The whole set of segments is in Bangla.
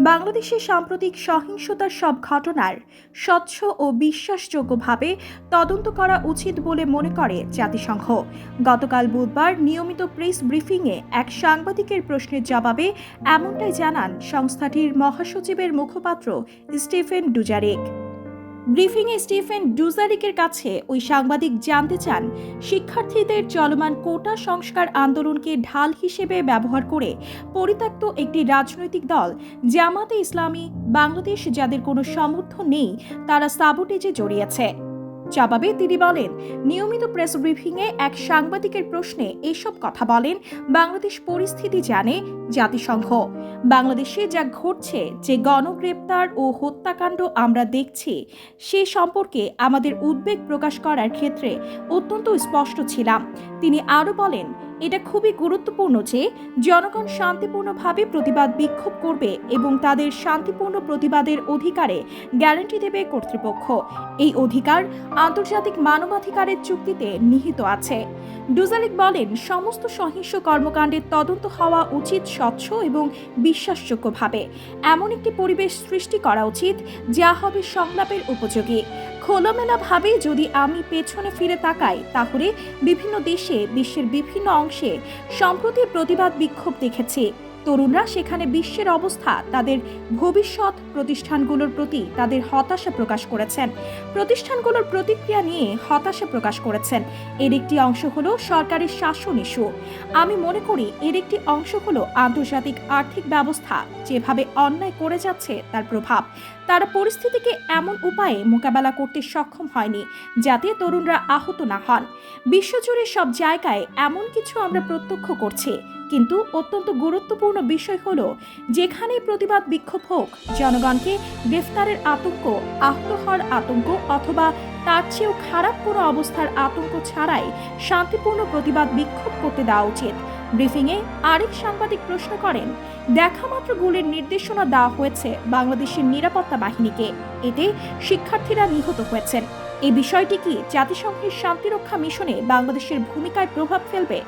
বাংলাদেশের সাম্প্রতিক সহিংসতার সব ঘটনার স্বচ্ছ ও বিশ্বাসযোগ্যভাবে তদন্ত করা উচিত বলে মনে করে জাতিসংঘ। গতকাল বুধবার নিয়মিত প্রেস ব্রিফিংয়ে এক সাংবাদিকের প্রশ্নের জবাবে এমনটাই জানান সংস্থাটির মহাসচিবের মুখপাত্র স্টিফেন ডুজারিক। ব্রিফিংয়ে স্টিফেন ডুজারিকের কাছে ওই সাংবাদিক জানতে চান, শিক্ষার্থীদের চলমান কোটা সংস্কার আন্দোলনকে ঢাল হিসেবে ব্যবহার করে পরিত্যক্ত একটি রাজনৈতিক দল, জামাতে ইসলামী, বাংলাদেশ যাদের কোনো সমর্থন নেই, তারা সাবোটেজে জড়িয়েছে। জবাবে তিনি বলেন, নিয়মিত প্রেস ব্রিফিংয়ে এক সাংবাদিকের প্রশ্নে এসব কথা বলেন, বাংলাদেশ পরিস্থিতি জানে জাতিসংঘ। বাংলাদেশে যা ঘটছে, যে গণগ্রেপ্তার ও হত্যাকাণ্ড আমরা দেখছি, সে সম্পর্কে আমাদের উদ্বেগ প্রকাশ করার ক্ষেত্রে অত্যন্ত স্পষ্ট ছিলাম। তিনি আরও বলেন এটা খুবই গুরুত্বপূর্ণ যে জনগণ শান্তিপূর্ণভাবে প্রতিবাদ বিক্ষোভ করবে এবং তাদের শান্তিপূর্ণ প্রতিবাদের অধিকারে গ্যারান্টি দেবে কর্তৃপক্ষ। এই অধিকার আন্তর্জাতিক মানবাধিকারের চুক্তিতে নিহিত আছে। ডুজারিক বলেন, সমস্ত সহিংস কর্মকাণ্ডের তদন্ত হওয়া উচিত স্বচ্ছ এবং বিশ্বাসযোগ্যভাবে। এমন একটি পরিবেশ সৃষ্টি করা উচিত, যা হবে সংলাপের উপযোগী। খোলামেলাভাবে যদি আমি পেছনে ফিরে তাকাই, তাহলে বিভিন্ন দেশে, বিশ্বের বিভিন্ন অংশে সম্প্রতি প্রতিবাদ বিক্ষোভ দেখেছি। তরুণরা সেখানে বিশ্বের অবস্থা, তাদের ভবিষ্যৎ প্রতিষ্ঠানগুলোর প্রতি তাদের হতাশা প্রকাশ করেছেন। প্রতিষ্ঠানগুলোর প্রতিক্রিয়া নিয়ে হতাশা প্রকাশ করেছেন। এর একটি অংশ হলো সরকারের শাসন ইস্যু। আমি মনে করি এর একটি অংশ হলো আন্তর্জাতিক আর্থিক ব্যবস্থা, যেভাবে অন্যায় করে যাচ্ছে তার প্রভাব। তারা পরিস্থিতিকে এমন উপায়ে মোকাবেলা করতে সক্ষম হয়নি, যাতে তরুণরা আহত না হন। বিশ্বজুড়ে সব জায়গায় এমন কিছু আমরা প্রত্যক্ষ করছি কিন্তু অত্যন্ত গুরুত্বপূর্ণ বিষয় হলো, যেখানেই প্রতিবাদ বিক্ষোভ হোক, জনগণকে গ্রেফতারের আতঙ্ক, আহত হওয়ার আতঙ্ক অথবা তার চেয়েও খারাপ কোনো অবস্থার আতঙ্ক ছাড়াই শান্তিপূর্ণ প্রতিবাদ বিক্ষোভ করতে দেওয়া উচিত। ব্রিফিংয়ে আরেক সাংবাদিক প্রশ্ন করেন দেখামাত্র গুলির নির্দেশনা দেওয়া হয়েছে বাংলাদেশের নিরাপত্তা বাহিনীকে। এতে শিক্ষার্থীরা নিহত হয়েছেন। এই বিষয়টি কি জাতিসংঘের শান্তিরক্ষা মিশনে বাংলাদেশের ভূমিকায় প্রভাব ফেলবে?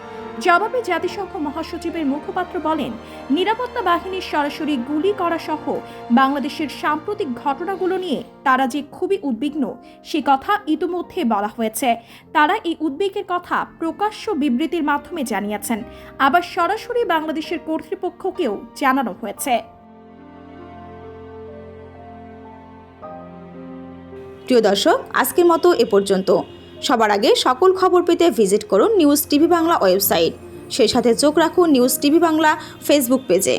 জবাবে জাতিসংঘ মহাসচিবের মুখপাত্র বলেন, নিরাপত্তা বাহিনীর সরাসরি গুলি করা সহ বাংলাদেশের সাম্প্রতিক ঘটনাগুলো নিয়ে তারা যে খুবই উদ্বিগ্ন, সে কথা ইতিমধ্যে বলা হয়েছে। তারা এই উদ্বেগের কথা প্রকাশ্য বিবৃতির মাধ্যমে জানিয়েছেন। আবার সরাসরি বাংলাদেশের কর্তৃপক্ষকেও জানানো হয়েছে। প্রিয় দর্শক, আজকের মতো এ পর্যন্ত। সবার আগে সকল খবর পেতে ভিজিট করুন নিউজ টিভি বাংলা ওয়েবসাইট। সেই সাথে চোখ রাখুন নিউজ টিভি বাংলা ফেসবুক পেজে।